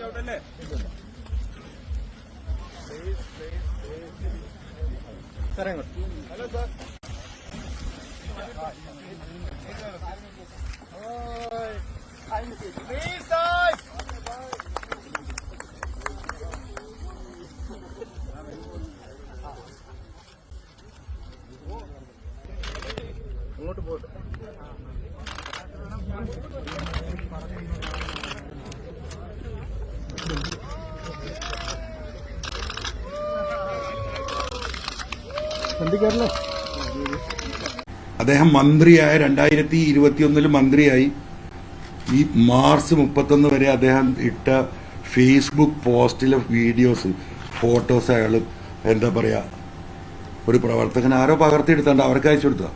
ചവിട്ടല്ലേ സാറേ hello sir അങ്ങോട്ട് പോട്ടെ. അദ്ദേഹം മന്ത്രിയായ രണ്ടായിരത്തി ഇരുപത്തിയൊന്നിൽ മന്ത്രിയായി. ഈ മാർച്ച് മുപ്പത്തൊന്ന് വരെ അദ്ദേഹം ഇട്ട ഫേസ്ബുക്ക് പോസ്റ്റിലെ വീഡിയോസ് ഫോട്ടോസ് അയാൾ എന്താ പറയാ ഒരു പ്രവർത്തകൻ ആരോ പകർത്തിയെടുത്താണ്ട് അവർക്ക് അയച്ചു കൊടുത്ത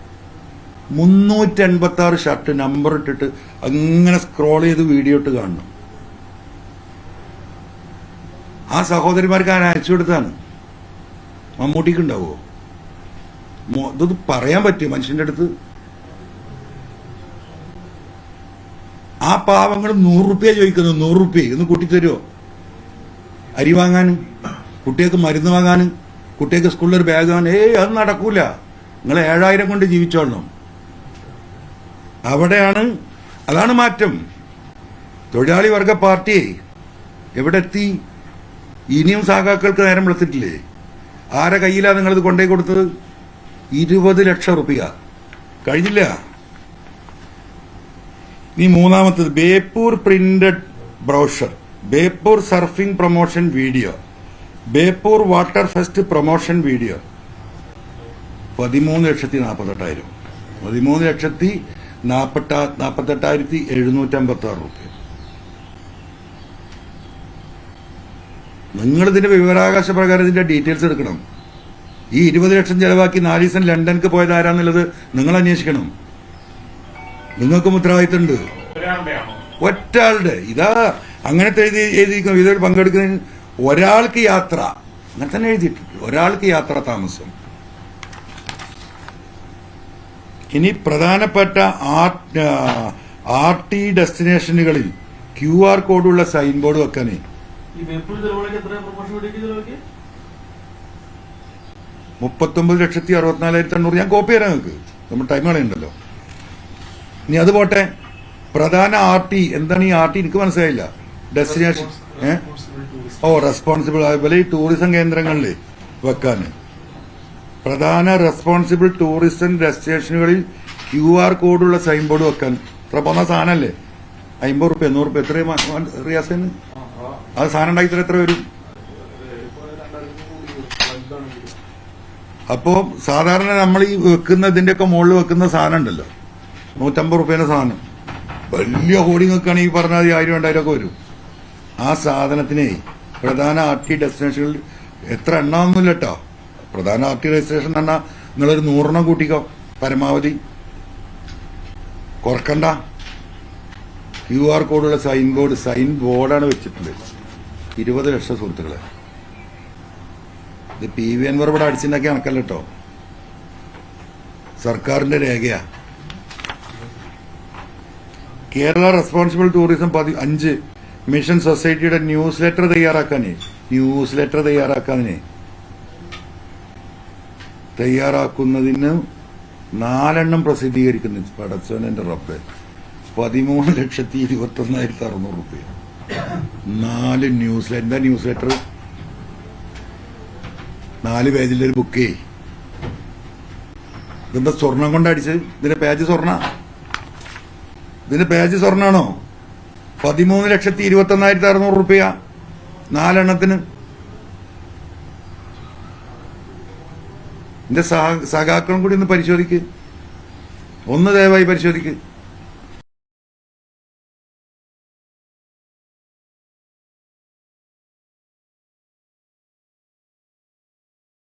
മുന്നൂറ്റി എൺപത്തി ആറ് ഷർട്ട് നമ്പർ ഇട്ടിട്ട് അങ്ങനെ സ്ക്രോൾ ചെയ്ത് വീഡിയോ ഇട്ട് കാണണം. ആ സഹോദരിമാർക്ക് ആരും അയച്ചു കൊടുത്താണ് മമ്മൂട്ടിക്ക് ഉണ്ടാവുമോ ഇതൊന്ന് പറയാൻ പറ്റും മനുഷ്യന്റെ അടുത്ത്? ആ പാവങ്ങൾ നൂറ് റുപ്യ ചോദിക്കുന്നു നൂറ് റുപ്യ. ഒന്ന് കൂട്ടിത്തരുമോ അരി വാങ്ങാനും കുട്ടികൾക്ക് മരുന്ന് വാങ്ങാനും കുട്ടികൾക്ക് സ്കൂളിൽ ഒരു ബാഗ് വാങ്ങാൻ ഏയ് അത് നടക്കൂല. നിങ്ങൾ ഏഴായിരം കൊണ്ട് ജീവിച്ചോളണം. അവിടെയാണ് അതാണ് മാറ്റം. തൊഴിലാളി വർഗ പാർട്ടി എവിടെ എത്തി? ഇനിയും സാഖാക്കൾക്ക് നേരം വിളിച്ചിട്ടില്ലേ ആരെ കയ്യിലാണ് നിങ്ങളിത് കൊണ്ടേ കൊടുത്തത്? ഇരുപത് ലക്ഷം റുപ്യ. കഴിഞ്ഞില്ല. ഇനി മൂന്നാമത്തത് Beypore printed brochure Beypore surfing promotion video Beypore water fest promotion video പതിമൂന്ന് ലക്ഷത്തി നാൽപ്പത്തെട്ടായിരം. പതിമൂന്ന് ലക്ഷത്തി നാൽപ്പത്ത നാൽപ്പത്തെട്ടായിരത്തി എഴുന്നൂറ്റമ്പത്തി ആറ് റുപ്യ. നിങ്ങളിതിന്റെ വിവരാകാശ പ്രകാരം ഇതിന്റെ ഡീറ്റെയിൽസ് എടുക്കണം. ഈ ഇരുപത് ലക്ഷം ചെലവാക്കി നാല് ദിവസം ലണ്ടനിക്ക് പോയത് ആരാന്നുള്ളത് നിങ്ങൾ അന്വേഷിക്കണം. നിങ്ങൾക്കും ഉത്തരവാദിത്തമുണ്ട്. ഒറ്റ ആളുടെ ഇതാ അങ്ങനത്തെ എഴുതി എഴുതിയിരിക്കുന്നു ഇതൊരു പങ്കെടുക്കുന്നതിന് ഒരാൾക്ക് യാത്ര അങ്ങനെ തന്നെ എഴുതിയിട്ടുണ്ട്. ഒരാൾക്ക് യാത്ര താമസം. ഇനി പ്രധാനപ്പെട്ട ആർ ടി ഡെസ്റ്റിനേഷനുകളിൽ ക്യു ആർ കോഡുള്ള സൈൻ ബോർഡ് വെക്കാനേ ഈ വേപ്പിൽ ചെലവുകളൊക്കെ എത്ര പ്രൊമോഷൻ വേണ്ടിക്ക് ചെലവാക്കി മുപ്പത്തൊമ്പത് ലക്ഷത്തി അറുപത്തിനാലായിരത്തി എണ്ണൂറ് ഞാൻ കോപ്പി തരാം നിങ്ങൾക്ക്. നമ്മൾ ടൈം കളയുണ്ടല്ലോ. ഇനി അത് പോട്ടെ. പ്രധാന ആർ ടി എന്താണ് ഈ ആർ ടി എനിക്ക് മനസ്സിലായില്ല. ഡെസ്റ്റിനേഷൻ ഓ റെസ്പോൺസിബിൾ അതുപോലെ ഈ ടൂറിസം കേന്ദ്രങ്ങളിൽ വെക്കാൻ. പ്രധാന റെസ്പോൺസിബിൾ ടൂറിസം ഡെസ്റ്റിനേഷനുകളിൽ ക്യു ആർ കോഡുള്ള സൈൻ ബോർഡ് വെക്കാൻ. ഇത്ര പോന്ന സാധനമല്ലേ അമ്പത് റുപ്യ എണ്ണൂറ് റുപ്യ. എത്രയും? റിയാസിന് അത് സാധനം ഉണ്ടാക്കി എത്ര വരും? അപ്പോ സാധാരണ നമ്മൾ ഈ വെക്കുന്ന ഇതിന്റെയൊക്കെ മുകളിൽ വെക്കുന്ന സാധനം ഉണ്ടല്ലോ. നൂറ്റമ്പത് റുപ്യേന്റെ സാധനം. വലിയ ഹോർഡിംഗ് വെക്കുകയാണ് ഈ പറഞ്ഞ ആയിരം രണ്ടായിരം ഒക്കെ വരും. ആ സാധനത്തിനെ പ്രധാന ആർ ടി ഡെസ്റ്റിനേഷനിൽ എത്ര എണ്ണമൊന്നുമില്ല കേട്ടോ. പ്രധാന ആർ ടി രജിസ്ട്രേഷൻ എന്ന് പറഞ്ഞാൽ നിങ്ങളൊരു നൂറെണ്ണം കൂട്ടിക്കോ പരമാവധി. കുറക്കണ്ട. ക്യു ആർ കോഡുള്ള സൈൻ ബോർഡ് സൈൻ ബോർഡാണ് വെച്ചിട്ടുള്ളത്. ഇരുപത് ലക്ഷം സുഹൃത്തുക്കളെ. ഇത് പി വി അൻവർ ഇവിടെ അടിച്ചിട്ടൊക്കെ കണക്കല്ല കേട്ടോ സർക്കാരിന്റെ രേഖയാ. കേരള റെസ്പോൺസിബിൾ ടൂറിസം പതി അഞ്ച്. മിഷൻ സൊസൈറ്റിയുടെ ന്യൂസ് ലെറ്റർ തയ്യാറാക്കാനേ. ന്യൂസ് ലെറ്റർ തയ്യാറാക്കാനേ. തയ്യാറാക്കുന്നതിന് നാലെണ്ണം പ്രസിദ്ധീകരിക്കുന്നു. പടച്ചോനെന്റെ റബ്ബ്. പതിമൂന്ന് ലക്ഷത്തി ഇരുപത്തി ഒന്നായിരത്തി അറുന്നൂറ് റുപ്യ. നാല് ന്യൂസ് എന്താ ന്യൂസ് ലെറ്റർ നാല് പേജിലൊരു ബുക്ക്. ഇതെന്താ സ്വർണം കൊണ്ടടിച്ച് ഇതിന്റെ പേജ് സ്വർണ? ഇതിന്റെ പേജ് സ്വർണാണോ? പതിമൂന്ന് ലക്ഷത്തി ഇരുപത്തി ഒന്നായിരത്തി അറുന്നൂറ് റുപ്യ. നാലെണ്ണത്തിന്. എന്റെ സഹ- സഹാക്കളും കൂടി ഒന്ന് പരിശോധിക്ക്. ഒന്ന് ദയവായി പരിശോധിക്ക്.